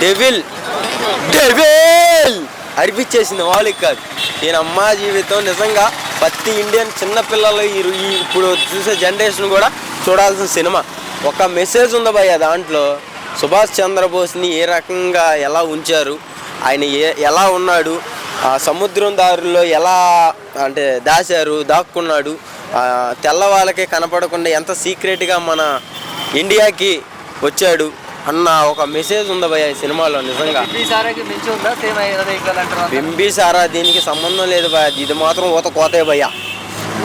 Devil devil అనిపించేసింది వాళ్ళకి కాదు ఈయన అమ్మ జీవితం నిజంగా ప్రతి ఇండియన్ చిన్న పిల్లలు ఈ ఇప్పుడు చూసే జనరేషన్ కూడా చూడాల్సిన సినిమా. ఒక మెసేజ్ ఉంది భయ్య దాంట్లో. సుభాష్ చంద్రబోస్ని ఏ రకంగా ఎలా ఉంచారు? ఆయన ఏ ఎలా ఉన్నాడు? ఆ సముద్రం దారిలో ఎలా అంటే దాచారు దాక్కున్నాడు? ఆ తెల్ల వాళ్ళకే కనపడకుండా ఎంత సీక్రెట్గా మన ఇండియాకి వచ్చాడు? అన్న ఒక మెసేజ్ ఉంది భయ్య ఈ సినిమాలో నిజంగా. బింబిసారా దీనికి సంబంధం లేదు భయ ఇది మాత్రం ఊత కోతే భయ్య.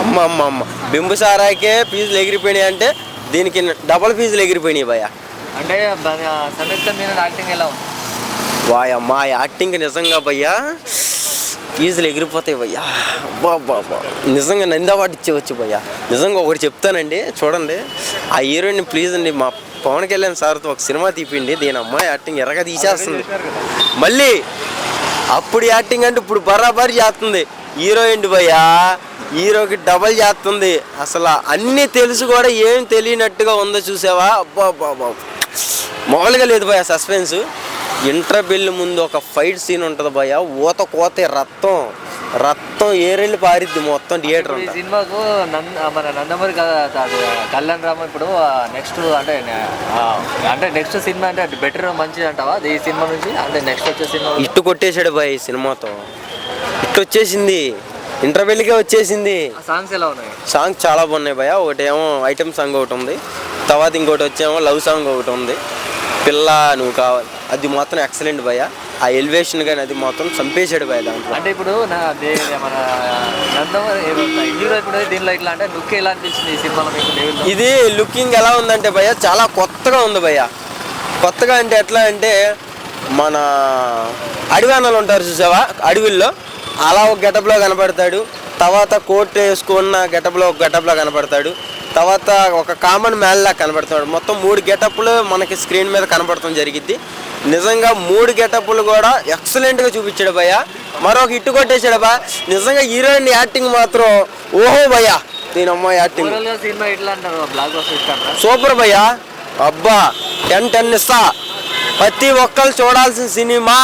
అమ్మ అమ్మ అమ్మ. బింబిసారాకే ఫీజులు ఎగిరిపోయినాయి అంటే దీనికి డబల్ ఫీజులు ఎగిరిపోయినాయి భయ్య. అంటే యాక్టింగ్ ఎలా ఉంది? వాయ మా యాక్టింగ్ నిజంగా భయ్యా ఫీజులు ఎగిరిపోతాయి భయ్యా. అబ్బా నిజంగా నందావాటి ఇచ్చేవచ్చు భయ్యా. నిజంగా ఒకటి చెప్తానండి చూడండి. ఆ హీరోయిన్ ప్లీజ్ అండి మా పవన్ కళ్యాణ్ సార్తో ఒక సినిమా తీపిండి దీని అమ్మాయి యాక్టింగ్ ఎర్రగా తీసేస్తుంది. మళ్ళీ అప్పుడు యాక్టింగ్ అంటే ఇప్పుడు బరాబర్ చేస్తుంది. హీరోయిన్ భయ్యా? హీరోకి డబల్ చేస్తుంది. అసలు అన్నీ తెలుసు కూడా ఏం తెలియనట్టుగా ఉందో చూసావా? అబ్బా మొగలుగా మామూలుగా లేదు భయ సస్పెన్స్ ఇంటర్బెల్ ముందు ఒక ఫైట్ సీన్ ఉంటుంది భయ ఊత కోతే రక్తం. రక్తం ఏరెళ్ళి పారిద్ది మొత్తం థియేటర్ ఈ సినిమాకు నంద మన నందమూరి కళ్యాణ్ రామ ఇప్పుడు నెక్స్ట్ అంటే అంటే నెక్స్ట్ సినిమా అంటే బెటర్ మంచిది అంటావా? ఈ సినిమా నుంచి? అంటే నెక్స్ట్ వచ్చే సినిమా ఇట్టు కొట్టేశాడు భయ ఈ సినిమాతో ఇట్టు వచ్చేసింది. ఇంటర్వెల్కే వచ్చేసింది. సాంగ్స్ ఎలా ఉన్నాయి? సాంగ్ చాలా బాగున్నాయి భయ ఒకటేమో ఐటమ్ సాంగ్ ఒకటి ఉంది. తర్వాత ఇంకోటి వచ్చేమో లవ్ సాంగ్ ఒకటి ఉంది. పిల్ల నువ్వు కావాలి. అది మాత్రం ఎక్సలెంట్ భయ ఆ ఎలివేషన్ కానీ అది మాత్రం చంపేశాడు భయ దాంట్లో. అంటే ఇప్పుడు నా దే- మన హీరో ఇప్పుడు దీనిలో ఇట్లా అంటే లుక్ ఎలా అనిపించింది ఈ సినిమాలో మీకు? ఇది లుకింగ్ ఎలా ఉందంటే భయ్య చాలా కొత్తగా ఉంది భయ్య. కొత్తగా అంటే ఎట్లా అంటే మన అడవానలు ఉంటారు చూసావా? అడవిల్లో అలా ఒక గెటప్లో కనపడతాడు. తర్వాత కోట్ వేసుకున్న గెటప్లో ఒక గెటప్లో కనపడతాడు. తర్వాత ఒక కామన్ మ్యాన్లా కనపడతాడు. మొత్తం మూడు గెటప్లు మనకి స్క్రీన్ మీద కనపడటం జరిగింది నిజంగా మూడు గెటప్లు కూడా ఎక్సలెంట్గా చూపించాడు భయ్య. మరొక హిట్ కొట్టేశాడు బా నిజంగా హీరోయిన్ యాక్టింగ్ మాత్రం ఓహో భయ్య. దీని అమ్మాయి యాక్టింగ్ సూపర్ భయ్యా. అబ్బా. టెన్ టెన్ ఇస్తా ప్రతి ఒక్కరు చూడాల్సిన సినిమా.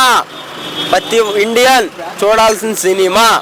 ప్రతి ఇండియన్. చూడాల్సిన సినిమా.